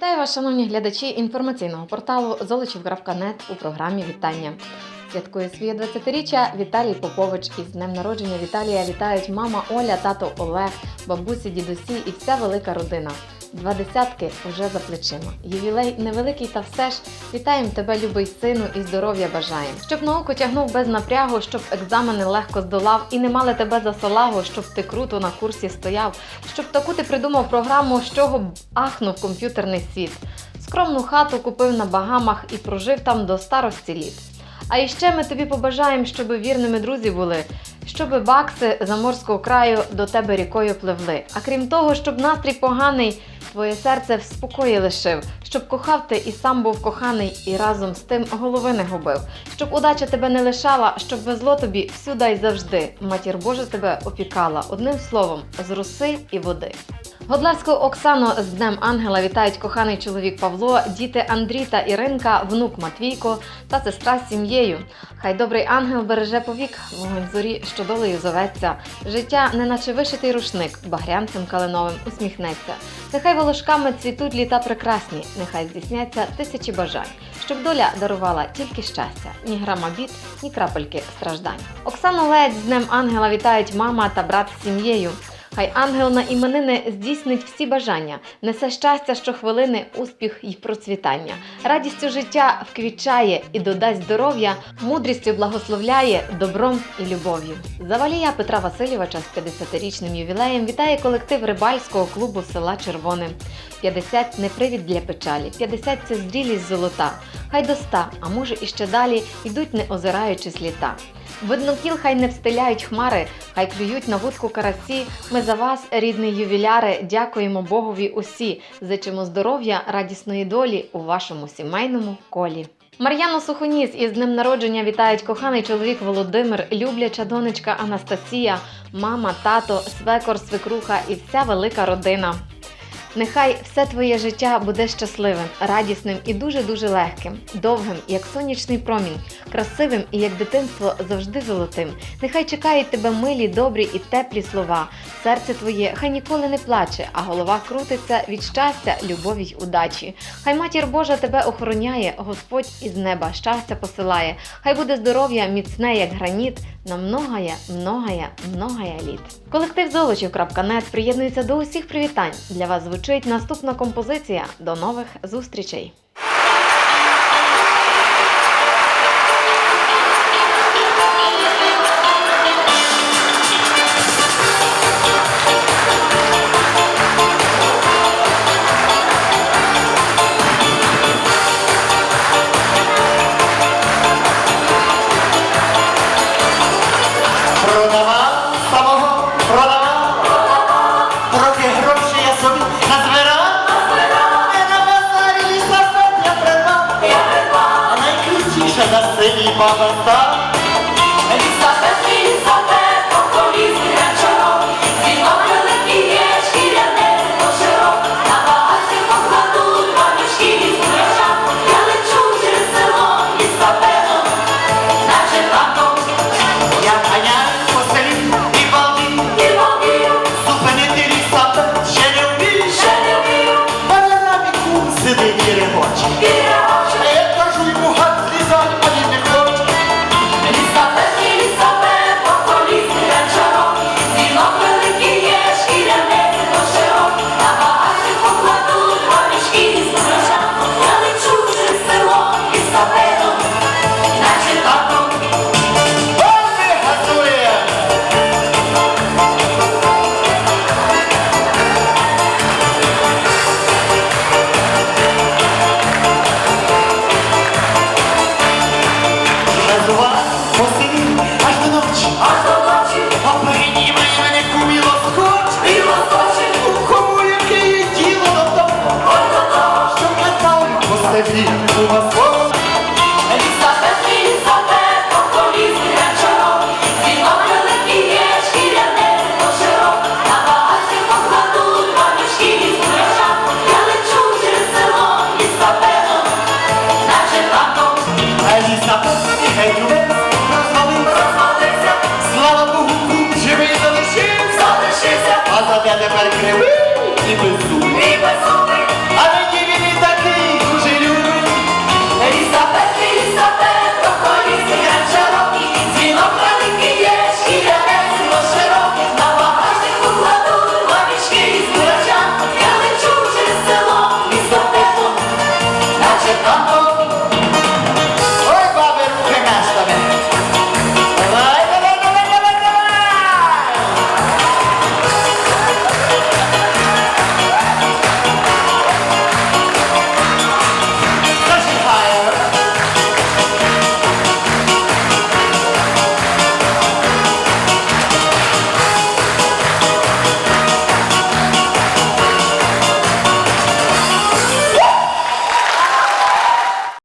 Вітаю вас, шановні глядачі інформаційного порталу Золочів.нет у програмі Вітання. Святкує своє 20-річчя Віталій Попович із днем народження Віталія вітають мама Оля, тато Олег, бабусі, дідусі і вся велика родина. Два десятки вже за плечима. Ювілей невеликий, та все ж вітаємо тебе, любий сину, і здоров'я бажаємо. Щоб науку тягнув без напрягу, щоб екзамени легко здолав і не мали тебе за салагу, щоб ти круто на курсі стояв, щоб таку ти придумав програму, з чого б ахнув комп'ютерний світ. Скромну хату купив на Багамах і прожив там до старості літ. А іще ми тобі побажаємо, щоб вірними друзі були, щоб бакси заморського краю до тебе рікою пливли. А крім того, щоб настрій поганий твоє серце в спокої лишив, щоб кохав ти і сам був коханий, і разом з тим голови не губив, щоб удача тебе не лишала, щоб везло тобі всюди й завжди. Матір Божа тебе опікала одним словом з роси і води. Годлевську Оксану з Днем Ангела вітають коханий чоловік Павло, діти Андрій та Іринка, внук Матвійко та сестра з сім'єю. Хай добрий ангел береже повік, вогонь зорі, що долею зоветься. Життя, неначе вишитий рушник, багрянцем калиновим усміхнеться. Нехай волошками цвітуть літа прекрасні, нехай здійсняться тисячі бажань, щоб доля дарувала тільки щастя, ні грама бід, ні крапельки страждань. Оксану Ледь з Днем Ангела вітають мама та брат з сім'єю. Хай ангел на іменини здійснить всі бажання, несе щастя щохвилини, успіх і процвітання, радістю життя вквічає і додасть здоров'я, мудрістю благословляє добром і любов'ю. Завалія Петра Васильовича з 50-річним ювілеєм вітає колектив рибальського клубу села Червоне. 50 – не привід для печалі, 50 – це зрілість золота. Хай до 100, а може і ще далі, йдуть не озираючись літа. Видно, кіл хай не встиляють хмари, хай клюють на вудку карасі. Ми за вас, рідні ювіляри, дякуємо Богові усі. Зичимо здоров'я, радісної долі у вашому сімейному колі. Мар'яну Сухоніс із днем народження вітають коханий чоловік Володимир, любляча донечка Анастасія, мама, тато, свекор, свекруха і вся велика родина. Нехай все твоє життя буде щасливим, радісним і дуже-дуже легким, довгим, як сонячний промінь, красивим і як дитинство завжди золотим. Нехай чекають тебе милі, добрі і теплі слова. Серце твоє хай ніколи не плаче, а голова крутиться від щастя, любові й удачі. Хай матір Божа тебе охороняє, Господь із неба щастя посилає. Хай буде здоров'я міцне, як граніт, на многая, многая, многая літ. Колектив Золочів.нет приєднується до усіх привітань. Для вас звучить наступна композиція. До нових зустрічей! Газував по селі аж до ночі, Аж до ночі а переді мене куміло схоч. біло сочі, Кому яке є діло до того, що по у. perché di quel